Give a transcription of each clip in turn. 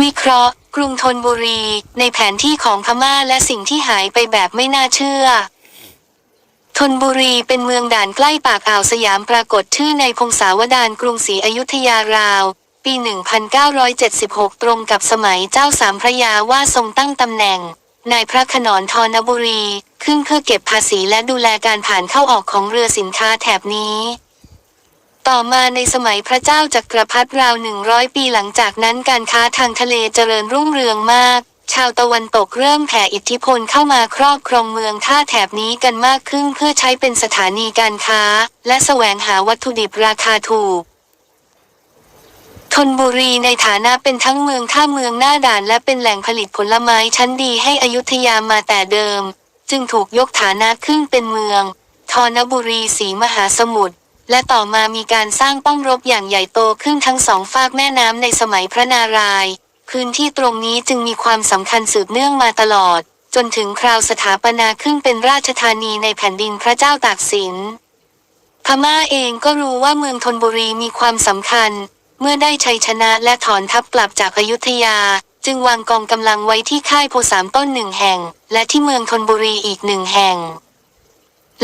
วิเคราะห์ กรุงธนบุรี ในแผนที่ของพม่าและสิ่งที่หายไปแบบไม่น่าเชื่อธนบุรีเป็นเมืองด่านใกล้ปากอ่าวสยามปรากฏชื่อในพงศาวดารกรุงศรีอยุธยาราว ปี 1976 ตรงกับสมัยเจ้าสามพระยาว่าทรงตั้งตำแหน่ง นายพระขนอนทรบุรี ขึ้นเพื่อเก็บภาษีและดูแลการผ่านเข้าออกของเรือสินค้าแถบนี้ ต่อมาในสมัยพระเจ้าจักรพรรดิราวหนึ่งร้อยปีหลังจากนั้นการค้าทางทะเลเจริญรุ่งเรืองมาก ชาวตะวันตกเริ่มแผ่อิทธิพลเข้ามาครอบครองเมืองท่าแถบนี้กันมากขึ้นเพื่อใช้เป็นสถานีการค้า และแสวงหาวัตถุดิบราคาถูกธนบุรีในฐานะเป็นทั้งเมืองท่าเมืองหน้าด่านและเป็นแหล่งผลิตผลไม้ชั้นดีให้อยุธยามาแต่เดิม จึงถูกยกฐานะขึ้นเป็นเมือง ทนบุรีสีมหาสมุทร และต่อมามีการสร้างป้อมรบอย่างใหญ่โตขึ้นทั้งสองฝากแม่น้ำในสมัยพระนารายณ์พื้นที่ตรงนี้จึงมีความสำคัญสืบเนื่องมาตลอด จนถึงคราวสถาปนาขึ้นเป็นราชธานีในแผ่นดินพระเจ้าตากสิน พม่าเองก็รู้ว่าเมืองธนบุรีมีความสำคัญ เมื่อได้ชัยชนะและถอนทัพกลับจากอยุธยา จึงวางกองกำลังไว้ที่ค่ายโพสามต้นหนึ่งแห่ง และที่เมืองธนบุรีอีกหนึ่งแห่ง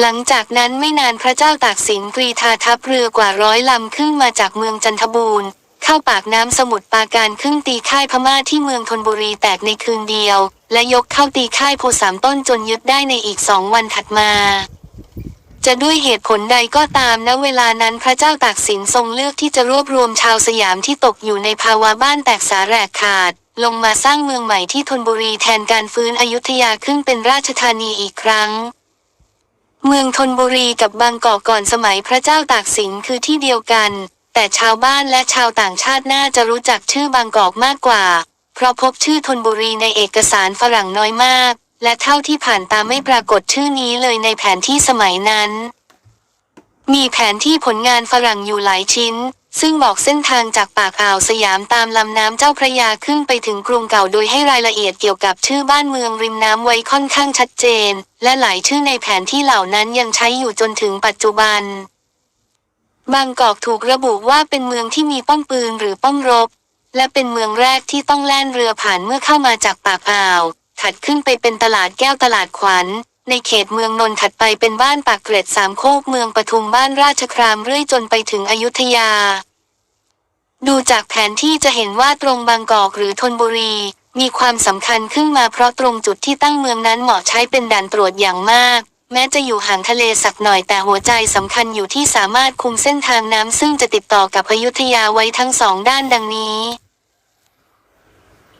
หลังจากนั้นไม่นานพระเจ้าตากสินกรีธาทัพเรือกว่าร้อยลำขึ้นมาจากเมืองจันทบูรณ์เข้าปากน้ำสมุทรปราการครึ่งตีค่ายพม่าที่เมืองธนบุรีแตกในคืนเดียว และยกเข้าตีค่ายโพสามต้นจนยึดได้ในอีกสองวันถัดมา จะด้วยเหตุผลใดก็ตามณเวลานั้นพระเจ้าตากสินทรงเลือกที่จะรวบรวมชาวสยามที่ตกอยู่ในภาวะบ้านแตกสาแหรกขาด ลงมาสร้างเมืองใหม่ที่ธนบุรีแทนการฟื้นอยุธยาขึ้นเป็นราชธานีอีกครั้ง เมืองธนบุรีกับบางกอกก่อนสมัยพระเจ้าตากสินคือที่เดียวกัน แต่ชาวบ้านและชาวต่างชาติน่าจะรู้จักชื่อบางกอกมากกว่า เพราะพบชื่อธนบุรีในเอกสารฝรั่งน้อยมาก และเท่าที่ผ่านตาไม่ปรากฏชื่อนี้เลยในแผนที่สมัยนั้น มีแผนที่ผลงานฝรั่งอยู่หลายชิ้น ซึ่งบอกเส้นทางจากปากอ่าวสยามตามลำน้ำเจ้าพระยาขึ้นไปถึงกรุงเก่าโดยให้รายละเอียดเกี่ยวกับชื่อบ้านเมืองริมน้ำไว้ค่อนข้างชัดเจน และหลายชื่อในแผนที่เหล่านั้นยังใช้อยู่จนถึงปัจจุบัน บางกอกถูกระบุว่าเป็นเมืองที่มีป้อมปืนหรือป้อมรบ และเป็นเมืองแรกที่ต้องแล่นเรือผ่านเมื่อเข้ามาจากปากอ่าว ถัดขึ้นไปเป็นตลาดแก้วตลาดขวัญในเขตเมืองนนท์ถัดไปเป็นบ้านปากเกร็ดสามโคกเมืองปทุมบ้านราชครามเรื่อยจนไปถึงอยุธยา ดูจากแผนที่จะเห็นว่าตรงบางกอกหรือธนบุรี มีความสำคัญขึ้นมาเพราะตรงจุดที่ตั้งเมืองนั้นเหมาะใช้เป็นด่านตรวจอย่างมาก แม้จะอยู่ห่างทะเลสักหน่อยแต่หัวใจสำคัญอยู่ที่สามารถคุมเส้นทางน้ำซึ่งจะติดต่อกับอยุธยาไว้ทั้งสองด้านดังนี้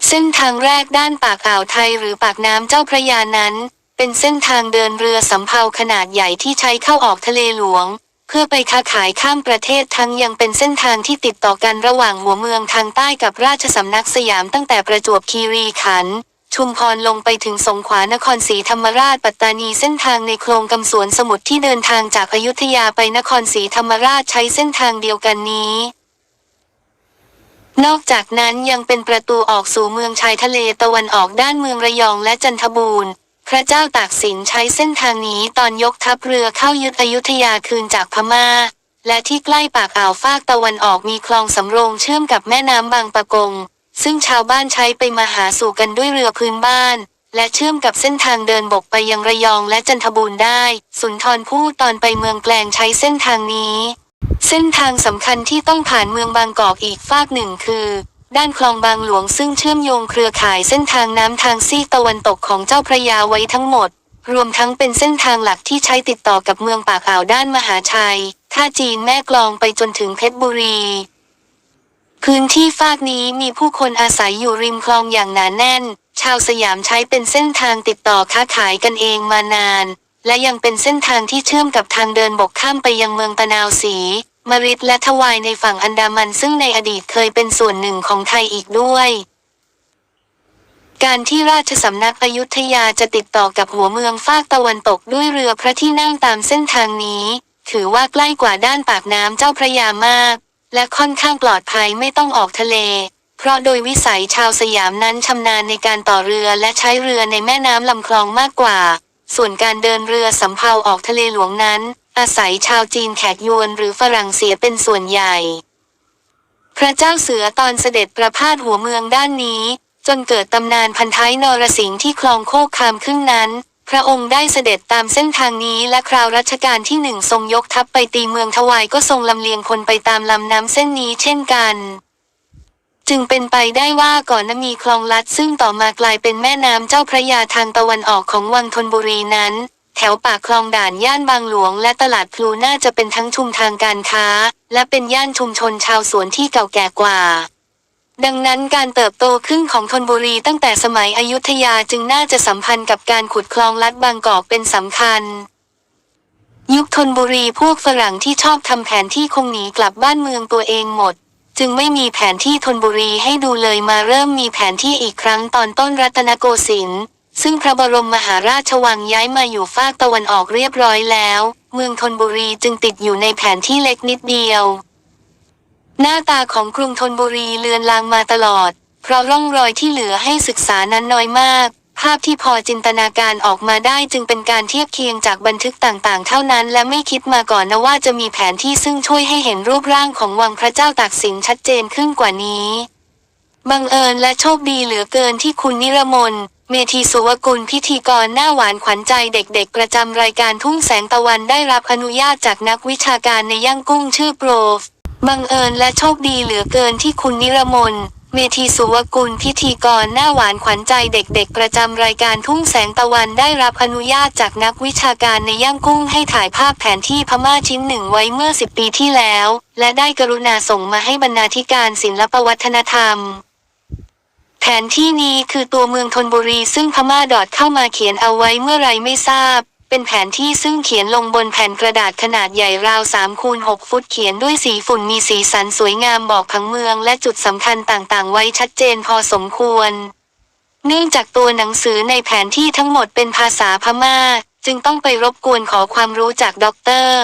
เส้นทางแรกด้านปากอ่าวไทยหรือปากน้ำเจ้าพระยานั้น เป็นเส้นทางเดินเรือสำเภาขนาดใหญ่ที่ใช้เข้าออกทะเลหลวง เพื่อไปค้าขายข้ามประเทศทั้งยังเป็นเส้นทางที่ติดต่อกันระหว่างหัวเมืองทางใต้กับราชสำนักสยามตั้งแต่ประจวบคีรีขันธ์ชุมพรลงไปถึงสงขลานครศรีธรรมราชปัตตานีเส้นทางในโครงกำสวนสมุทรที่เดินทางจากอยุธยาไปนครศรีธรรมราชใช้เส้นทางเดียวกันนี้ นอกจากนั้นยังเป็นประตูออกสู่เมืองชายทะเลตะวันออกด้านเมืองระยองและจันทบูรณ์ พระเจ้าตากสินใช้เส้นทางนี้ตอนยกทัพเรือเข้ายึดอยุธยาคืนจากพม่า และที่ใกล้ปากอ่าวฟากตะวันออกมีคลองสำโรงเชื่อมกับแม่น้ำบางปะกง ซึ่งชาวบ้านใช้ไปมาหาสู่กันด้วยเรือพื้นบ้าน และเชื่อมกับเส้นทางเดินบกไปยังระยองและจันทบูรณ์ได้ สุนทรภู่ตอนไปเมืองแกลงใช้เส้นทางนี้ เส้นทางสำคัญที่ต้องผ่านเมืองบางกอกอีกฝากหนึ่งคือ ด้านคลองบางหลวงซึ่งเชื่อมโยงเครือข่ายเส้นทางน้ำทางซีตะวันตกของเจ้าพระยาไว้ทั้งหมด รวมทั้งเป็นเส้นทางหลักที่ใช้ติดต่อกับเมืองปากอ่าวด้านมหาชัย ท่าจีนแม่กลองไปจนถึงเพชรบุรี พื้นที่ฝากนี้มีผู้คนอาศัยอยู่ริมคลองอย่างหนาแน่น ชาวสยามใช้เป็นเส้นทางติดต่อค้าขายกันเองมานาน และยังเป็นเส้นทางที่เชื่อมกับทางเดินบกข้ามไปยังเมืองตะนาวศรี มริดและทวายในฝั่งอันดามันซึ่งในอดีตเคยเป็นส่วนหนึ่งของไทยอีกด้วย การที่ราชสำนักอยุธยาจะติดต่อกับหัวเมืองภาคตะวันตกด้วยเรือพระที่นั่งตามเส้นทางนี้ ถือว่าใกล้กว่าด้านปากน้ำเจ้าพระยามาก และค่อนข้างปลอดภัยไม่ต้องออกทะเล เพราะโดยวิสัยชาวสยามนั้นชำนาญในการต่อเรือและใช้เรือในแม่น้ำลำคลองมากกว่า ส่วนการเดินเรือสำเภาออกทะเลหลวงนั้น อาศัยชาวจีนแขกยวนหรือฝรั่งเศสเป็นส่วนใหญ่ พระเจ้าเสือตอนเสด็จประพาสหัวเมืองด้านนี้ จนเกิดตำนานพันท้ายนรสิงห์ที่คลองโคกคามขึ้นนั้น พระองค์ได้เสด็จตามเส้นทางนี้และคราวรัชกาลที่หนึ่งทรงยกทัพไปตีเมืองทวายก็ทรงลำเลียงคนไปตามลำน้ำเส้นนี้เช่นกันจึงเป็นไปได้ว่าก่อนหน้ามีคลองลัดซึ่งต่อมากลายเป็นแม่น้ำเจ้าพระยาทางตะวันออกของวังธนบุรีนั้น แถวปากคลองด่านย่านบางหลวง และตลาดพลูน่าจะเป็นทั้งชุมทางการค้า และเป็นย่านชุมชนชาวสวนที่เก่าแก่กว่า ดังนั้นการเติบโตขึ้นของธนบุรีตั้งแต่สมัยอยุธยาจึงน่าจะสัมพันธ์กับการขุดคลองลัดบางกอกเป็นสำคัญ ยุคธนบุรีพวกฝรั่งที่ชอบทำแผนที่คงหนีกลับบ้านเมืองตัวเองหมดจึงไม่มีแผนที่ธนบุรีให้ดูเลยมาเริ่มมีแผนที่อีกครั้งตอนต้นรัตนโกสินทร์ ซึ่งพระบรมมหาราชวังย้ายมาอยู่ฝากตะวันออกเรียบร้อยแล้ว เมืองธนบุรีจึงติดอยู่ในแผนที่เล็กนิดเดียว หน้าตาของกรุงธนบุรีเลือนลางมาตลอด เพราะร่องรอยที่เหลือให้ศึกษานั้นน้อยมาก ภาพที่พอจินตนาการออกมาได้จึงเป็นการเทียบเคียงจากบันทึกต่างๆ เท่านั้น และไม่คิดมาก่อนนะว่าจะมีแผนที่ซึ่งช่วยให้เห็นรูปร่างของวังพระเจ้าตากสินชัดเจนขึ้นกว่านี้ บังเอิญและโชคดีเหลือเกินที่คุณนิรมนเมธีสุวกุลพิธีกรหน้าหวานขวัญใจเด็กๆ ประจำรายการทุ่งแสงตะวันได้รับอนุญาตจากนักวิชาการในย่างกุ้งชื่อโปรฟ บังเอิญและโชคดีเหลือเกินที่คุณนิรมนเมธีสุวกุลพิธีกรหน้าหวานขวัญใจเด็กๆ ประจำรายการทุ่งแสงตะวันได้รับอนุญาตจากนักวิชาการในย่างกุ้งให้ถ่ายภาพแผนที่พม่าชิ้นหนึ่งไว้เมื่อ 10 ปีที่แล้ว และได้กรุณาส่งมาให้บรรณาธิการศิลปวัฒนธรรม แผนที่นี้คือตัวเมืองธนบุรีซึ่งพม่าดอดเข้ามาเขียนเอาไว้เมื่อไรไม่ทราบ เป็นแผนที่ซึ่งเขียนลงบนแผ่นกระดาษขนาดใหญ่ราว3คูณ6ฟุตเขียนด้วยสีฝุ่นมีสีสันสวยงามบอกผังเมืองและจุดสำคัญต่างๆ ไว้ชัดเจนพอสมควร เนื่องจากตัวหนังสือในแผนที่ทั้งหมดเป็นภาษาพม่า จึงต้องไปรบกวนขอความรู้จากด็อกเตอร์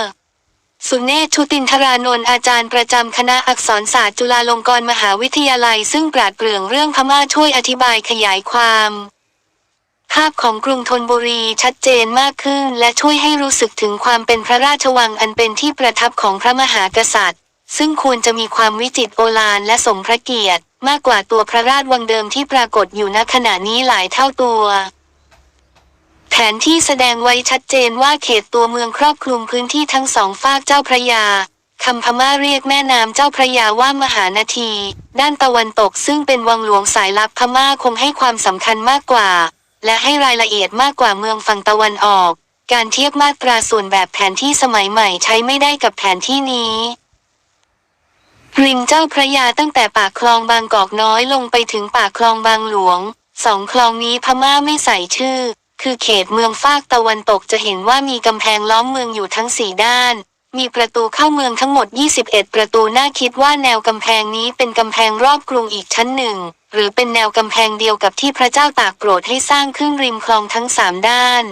สุเนศชุตินทรานนท์อาจารย์ประจำคณะอักษรศาสตร์จุฬาลงกรณ์มหาวิทยาลัย ซึ่งปราดเปรื่องเรื่องพม่าช่วยอธิบายขยายความ ภาพของกรุงธนบุรีชัดเจนมากขึ้น และช่วยให้รู้สึกถึงความเป็นพระราชวังอันเป็นที่ประทับของพระมหากษัตริย์ ซึ่งควรจะมีความวิจิตรโอฬารและสมพระเกียรติ มากกว่าตัวพระราชวังเดิมที่ปรากฏอยู่ณขณะนี้หลายเท่าตัว แผนที่แสดงไว้ชัดเจนว่าเขตตัวเมืองครอบคลุมพื้นที่ทั้งสองฝากเจ้าพระยาคำพม่าเรียกแม่น้ำเจ้าพระยาว่ามหานาที ด้านตะวันตกซึ่งเป็นวังหลวงสายลับพม่าคงให้ความสำคัญมากกว่า และให้รายละเอียดมากกว่าเมืองฝั่งตะวันออก การเทียบมาตราส่วนแบบแผนที่สมัยใหม่ใช้ไม่ได้กับแผนที่นี้ริมเจ้าพระยาตั้งแต่ปากคลองบางกอกน้อยลงไปถึงปากคลองบางหลวงสองคลองนี้พม่าไม่ใส่ชื่อ คือเขตเมืองฟากตะวันตกจะเห็นว่ามีกำแพงล้อมเมืองอยู่ทั้งสี่ด้าน มีประตูเข้าเมืองทั้งหมด 21 ประตูน่าคิดว่าแนวกำแพงนี้เป็นกำแพงรอบกรุงอีกชั้นหนึ่ง หรือเป็นแนวกำแพงเดียวกับที่พระเจ้าตากโปรดให้สร้างขึ้นริมคลองทั้งสามด้าน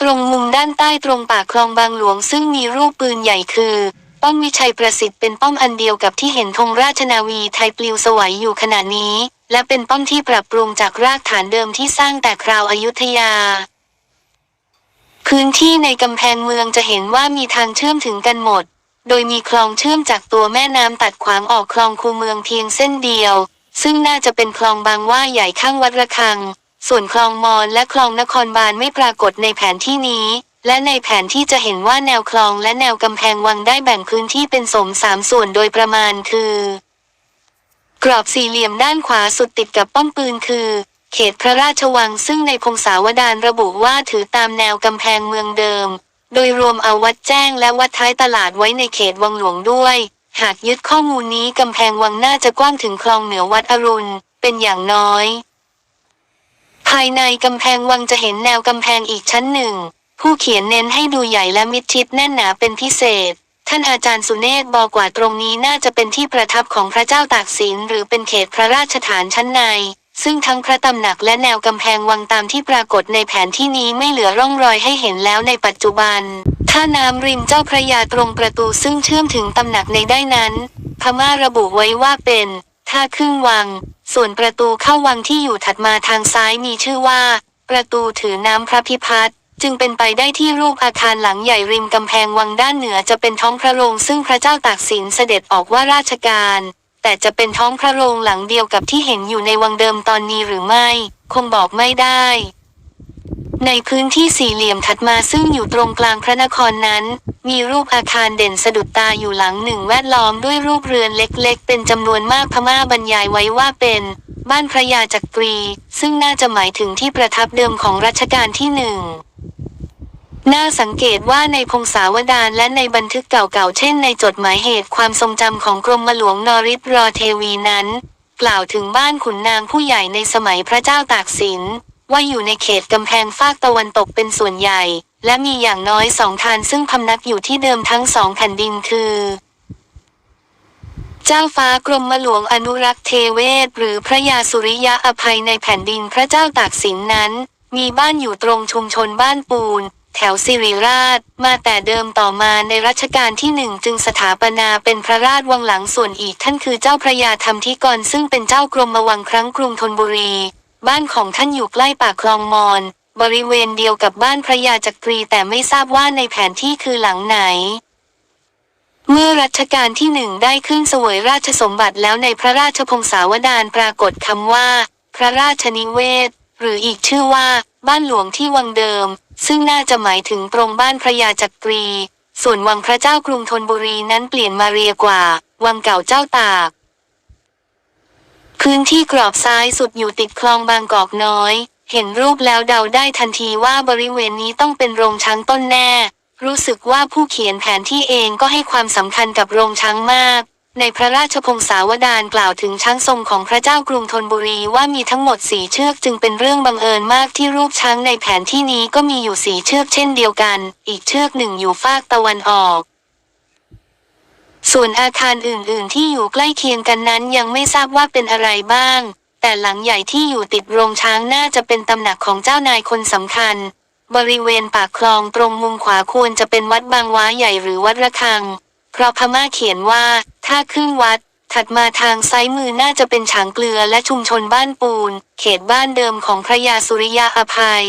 ตรงมุมด้านใต้ตรงปากคลองบางหลวงซึ่งมีรูปปืนใหญ่คือ ป้อมวิชัยประสิทธิ์เป็นป้อมอันเดียวกับที่เห็นธงราชนาวีไทยปลิวสวัยอยู่ขณะนี้ และเป็นป้อมที่ปรับปรุงจากรากฐานเดิมที่สร้างแต่คราวอายุทยา พื้นที่ในกำแพงเมืองจะเห็นว่ามีทางเชื่อมถึงกันหมด โดยมีคลองเชื่อมจากตัวแม่น้ำตัดขวางออกคลองคูเมืองเพียงเส้นเดียว ซึ่งน่าจะเป็นคลองบางว่าใหญ่ข้างวัดระฆัง ส่วนคลองมอนและคลองนครบาลไม่ปรากฏในแผนที่นี้และในแผนที่จะเห็นว่าแนวคลองและแนวกำแพงวังได้แบ่งพื้นที่เป็นสมสามส่วนโดยประมาณคือ กรอบสี่เหลี่ยมด้านขวาสุดติดกับป้อมปืนคือ เขตพระราชวังซึ่งในพงศาวดารระบุว่าถือตามแนวกำแพงเมืองเดิม โดยรวมเอาวัดแจ้งและวัดท้ายตลาดไว้ในเขตวังหลวงด้วย หากยึดข้อมูลนี้กำแพงวังน่าจะกว้างถึงคลองเหนือวัดอรุณ เป็นอย่างน้อย ภายในกำแพงวังจะเห็นแนวกำแพงอีกชั้นหนึ่ง ผู้เขียนเน้นให้ดูใหญ่และมิดชิดแน่นหนาเป็นพิเศษ ท่านอาจารย์สุเนศบอกว่าตรงนี้น่าจะเป็นที่ประทับของพระเจ้าตากสินหรือเป็นเขตพระราชฐานชั้นใน ซึ่งทั้งพระตำหนักและแนวกำแพงวังตามที่ปรากฏในแผนที่นี้ไม่เหลือร่องรอยให้เห็นแล้วในปัจจุบัน ท่าน้ำริมเจ้าพระยาตรงประตูซึ่งเชื่อมถึงตำหนักในได้นั้น พม่าระบุไว้ว่าเป็นท่าครึ่งวัง ส่วนประตูเข้าวังที่อยู่ถัดมาทางซ้ายมีชื่อว่า ประตูถือน้ำพระพิพัฒน์ จึงเป็นไปได้ที่รูปอาคารหลังใหญ่ริมกำแพงวังด้านเหนือจะเป็นท้องพระโรงซึ่งพระเจ้าตากสินเสด็จออกว่าราชการ แต่จะเป็นท้องพระโรงหลังเดียวกับที่เห็นอยู่ในวังเดิมตอนนี้หรือไม่ คงบอกไม่ได้ ในพื้นที่สี่เหลี่ยมถัดมาซึ่งอยู่ตรงกลางพระนครนั้น มีรูปอาคารเด่นสะดุดตาอยู่หลังหนึ่งแวดล้อมด้วยรูปเรือนเล็กๆ เป็นจำนวนมากพม่าบรรยายไว้ว่าเป็นบ้านพระยาจักรี ซึ่งน่าจะหมายถึงที่ประทับเดิมของรัชกาลที่หนึ่ง น่าสังเกตว่าในพงศาวดารและในบันทึกเก่าๆ เช่นในจดหมายเหตุความทรงจำของกรมหลวงนริศรอเทวีนั้น กล่าวถึงบ้านขุนนางผู้ใหญ่ในสมัยพระเจ้าตากสิน ว่าอยู่ในเขตกำแพงฟากตะวันตกเป็นส่วนใหญ่ และมีอย่างน้อยสองทานซึ่งพำนักอยู่ที่เดิมทั้งสองแผ่นดินคือ เจ้าฟ้ากรมหลวงอนุรักษ์เทเวศหรือพระยาสุริยะอภัยในแผ่นดินพระเจ้าตากสินนั้น มีบ้านอยู่ตรงชุมชนบ้านปูน แถวสิริราช มาแต่เดิมต่อมาในรัชกาลที่หนึ่งจึงสถาปนาเป็นพระราชวังหลังส่วนอีกท่านคือเจ้าพระยาธรรมธิกรซึ่งเป็นเจ้ากรมวังครั้งกรุงธนบุรี บ้านของท่านอยู่ใกล้ปากคลองมอน บริเวณเดียวกับบ้านพระยาจักรีแต่ไม่ทราบว่าในแผนที่คือหลังไหน เมื่อรัชกาลที่หนึ่งได้ขึ้นเสวยราชสมบัติแล้วในพระราชพงศาวดารปรากฏคำว่า พระราชนิเวศ หรืออีกชื่อว่า บ้านหลวงที่วังเดิม ซึ่งน่าจะหมายถึงตรงบ้านพระยาจักรี ส่วนวังพระเจ้ากรุงธนบุรีนั้นเปลี่ยนมาเรียกว่า วังเก่าเจ้าตาก พื้นที่กรอบซ้ายสุดอยู่ติดคลองบางกอกน้อย เห็นรูปแล้วเดาได้ทันทีว่าบริเวณนี้ต้องเป็นโรงช้างต้นแน่ รู้สึกว่าผู้เขียนแผนที่เองก็ให้ความสำคัญกับโรงช้างมาก ในพระราชพงศาวดารกล่าวถึงช้างทรงของพระเจ้ากรุงธนบุรีว่ามีทั้งหมดสีเชือกจึงเป็นเรื่องบังเอิญมากที่รูปช้างในแผนที่นี้ก็มีอยู่สีเชือกเช่นเดียวกัน อีกเชือกหนึ่งอยู่ฟากตะวันออก ส่วนอาคารอื่น ๆ ที่อยู่ใกล้เคียงกันนั้นยังไม่ทราบว่าเป็นอะไรบ้าง แต่หลังใหญ่ที่อยู่ติดโรงช้างน่าจะเป็นตำหนักของเจ้านายคนสำคัญ บริเวณปากคลองตรงมุมขวาควรจะเป็นวัดบางว้าใหญ่หรือวัดระฆัง เพราะพม่าเขียนว่า ถ้าขึ้นวัด ถัดมาทางซ้ายมือน่าจะเป็นฉางเกลือและชุมชนบ้านปูน เขตบ้านเดิมของพระยาสุริยะอภัย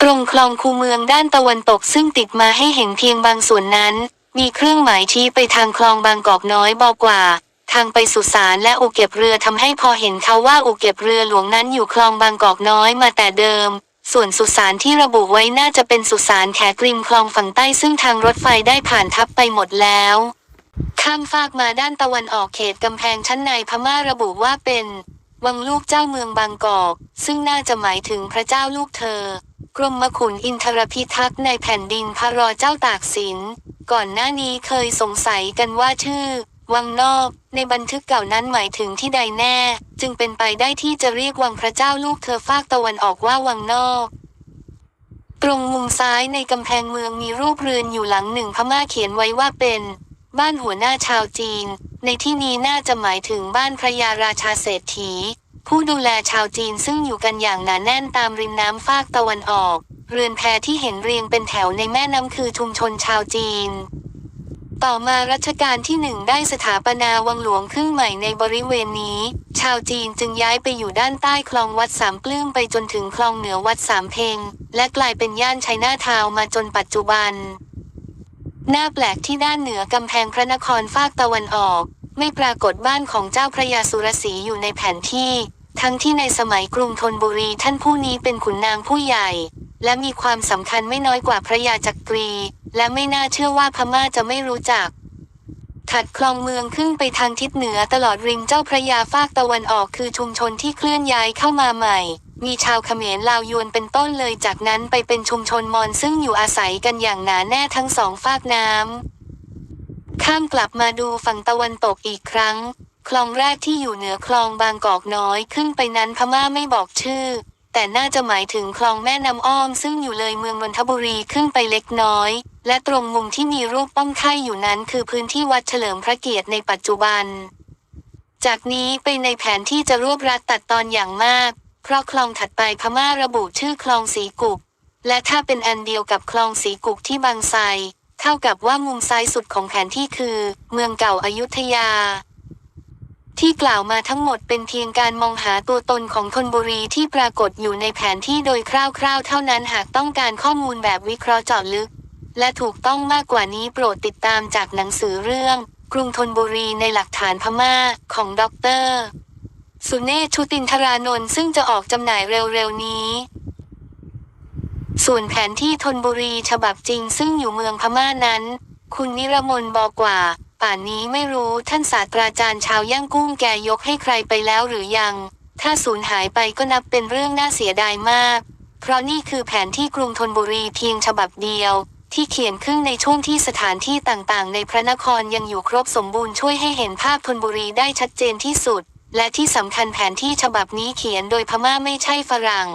ตรงคลองคูเมืองด้านตะวันตกซึ่งติดมาให้เห็นเพียงบางส่วนนั้น มีเครื่องหมายชี้ไปทางคลองบางกอกน้อยบอกว่า ทางไปสุสานและอู่เก็บเรือทำให้พอเห็นเขาว่าอู่เก็บเรือหลวงนั้นอยู่คลองบางกอกน้อยมาแต่เดิมส่วนสุสานที่ระบุไว้น่าจะเป็นสุสานแขกริมคลองฝั่งใต้ซึ่งทางรถไฟได้ผ่านทับไปหมดแล้ว ข้ามฟากมาด้านตะวันออกเขตกำแพงชั้นในพม่าระบุว่าเป็นวังลูกเจ้าเมืองบางกอก ซึ่งน่าจะหมายถึงพระเจ้าลูกเธอ กรมขุนอินทรพิทักษ์ในแผ่นดินพระรอเจ้าตากสิน ก่อนหน้านี้เคยสงสัยกันว่าชื่อ วังนอกในบันทึกเก่านั้นหมายถึงที่ใดแน่ จึงเป็นไปได้ที่จะเรียกวังพระเจ้าลูกเธอฟากตะวันออกว่าวังนอกตรงมุมซ้ายในกำแพงเมืองมีรูปเรือนอยู่หลังหนึ่งพม่าเขียนไว้ว่าเป็น บ้านหัวหน้าชาวจีน ในที่นี้น่าจะหมายถึงบ้านพระยาราชาเศรษฐี ผู้ดูแลชาวจีนซึ่งอยู่กันอย่างหนาแน่นตามริมน้ำฟากตะวันออก เรือนแพที่เห็นเรียงเป็นแถวในแม่น้ำคือชุมชนชาวจีน ต่อมารัชกาลที่หนึ่งได้สถาปนาวังหลวงขึ้นใหม่ในบริเวณนี้ ชาวจีนจึงย้ายไปอยู่ด้านใต้คลองวัดสามปลื้มไปจนถึงคลองเหนือวัดสามเพงและกลายเป็นย่านชัยนาทาวมาจนปัจจุบัน น่าแปลกที่ด้านเหนือกำแพงพระนครฟากตะวันออก ไม่ปรากฏบ้านของเจ้าพระยาสุรศรีอยู่ในแผนที่ ทั้งที่ในสมัยกรุงธนบุรีท่านผู้นี้เป็นขุนนางผู้ใหญ่ และมีความสำคัญไม่น้อยกว่าพระยาจักรี และไม่น่าเชื่อว่าพม่าจะไม่รู้จักถัดคลองเมืองขึ้นไปทางทิศเหนือตลอดริมเจ้าพระยาฟากตะวันออกคือชุมชนที่เคลื่อนย้ายเข้ามาใหม่ มีชาวเขมรลาวยวนเป็นต้นเลยจากนั้นไปเป็นชุมชนมอญซึ่งอยู่อาศัยกันอย่างหนาแน่ทั้งสองฟากน้ำ ข้ามกลับมาดูฝั่งตะวันตกอีกครั้ง คลองแรกที่อยู่เหนือคลองบางกอกน้อยขึ้นไปนั้นพม่าไม่บอกชื่อ แต่น่าจะหมายถึงคลองแม่น้ำอ้อมซึ่งอยู่เลยเมืองนนทบุรีขึ้นไปเล็กน้อย และตรงมุมที่มีรูปป้อมไข่อยู่นั้นคือพื้นที่วัดเฉลิมพระเกียรติในปัจจุบันจากนี้ไปในแผนที่จะรวบรัดตัดตอนอย่างมาก เพราะคลองถัดไปพม่าระบุชื่อคลองสีกุก และถ้าเป็นอันเดียวกับคลองสีกุกที่บางไทรเท่ากับว่ามุมซ้ายสุดของแผนที่คือ เมืองเก่าอายุทยา ที่กล่าวมาทั้งหมดเป็นเพียงการมองหาตัวตนของธนบุรีที่ปรากฏอยู่ในแผนที่โดยคร่าวๆ เท่านั้นหากต้องการข้อมูลแบบวิเคราะห์เจาะลึก และถูกต้องมากกว่านี้โปรดติดตามจากหนังสือเรื่อง กรุงธนบุรีในหลักฐานพม่าของด็อกเตอร์ สุเนศชุตินทรานนท์ซึ่งจะออกจำหน่ายเร็วๆนี้ ส่วนแผนที่ธนบุรีฉบับจริงซึ่งอยู่เมืองพม่านั้น คุณนิรมนบอกว่า ป่านนี้ไม่รู้ท่านศาสตราจารย์ชาวย่างกุ้งแกยกให้ใครไปแล้วหรือยัง ถ้าสูญหายไปก็นับเป็นเรื่องน่าเสียดายมาก เพราะนี่คือแผนที่กรุงธนบุรีเพียงฉบับเดียวที่เขียนขึ้นในช่วงที่สถานที่ต่างๆ ในพระนครยังอยู่ครบสมบูรณ์ช่วยให้เห็นภาพธนบุรีได้ชัดเจนที่สุด และที่สำคัญแผนที่ฉบับนี้เขียนโดยพม่าไม่ใช่ฝรั่ง